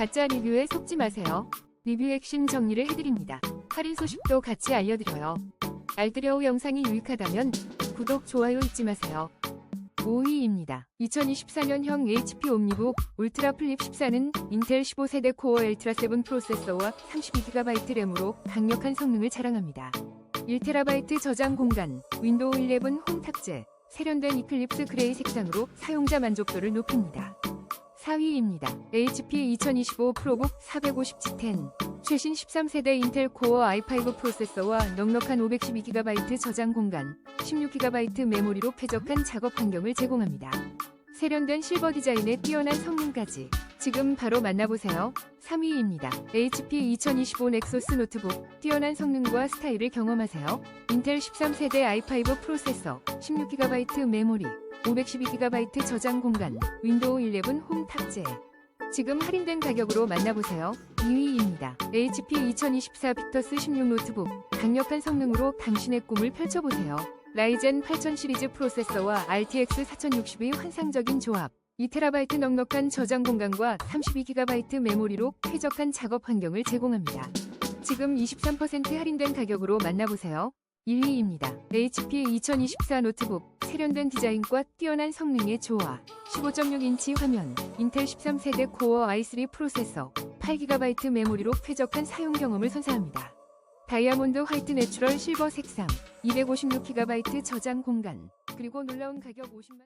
가짜 리뷰에 속지 마세요. 리뷰 핵심 정리를 해드립니다. 할인 소식도 같이 알려드려요. 알뜰여우 영상이 유익하다면 구독, 좋아요 잊지 마세요. 5위입니다. 2024년형 HP 옴니북 울트라 플립 14는 인텔 15세대 코어 엘트라 7 프로세서와 32GB 램으로 강력한 성능을 자랑합니다. 1TB 저장 공간, 윈도우 11 홈 탑재, 세련된 이클립스 그레이 색상으로 사용자 만족도를 높입니다. 4위입니다. HP 2025 프로북 450G10 최신 13세대 인텔 코어 i5 프로세서와 넉넉한 512GB 저장 공간, 16GB 메모리로 쾌적한 작업 환경을 제공합니다. 세련된 실버 디자인에 뛰어난 성능까지 지금 바로 만나보세요. 3위입니다. HP 2025 넥소스 노트북 뛰어난 성능과 스타일을 경험하세요. 인텔 13세대 i5 프로세서, 16GB 메모리, 512GB 저장 공간, 윈도우 11 홈 탑재. 지금 할인된 가격으로 만나보세요. 2위입니다. HP 2024 빅터스 16 노트북. 강력한 성능으로 당신의 꿈을 펼쳐보세요. 라이젠 8000 시리즈 프로세서와 RTX 4060의 환상적인 조합. 2TB 넉넉한 저장 공간과 32GB 메모리로 쾌적한 작업 환경을 제공합니다. 지금 23% 할인된 가격으로 만나보세요. 1위입니다. HP 2024 노트북 세련된 디자인과 뛰어난 성능의 조화 15.6인치 화면 인텔 13세대 코어 i3 프로세서 8GB 메모리로 쾌적한 사용 경험을 선사합니다. 다이아몬드 화이트 내추럴 실버 색상 256GB 저장 공간 그리고 놀라운 가격 50만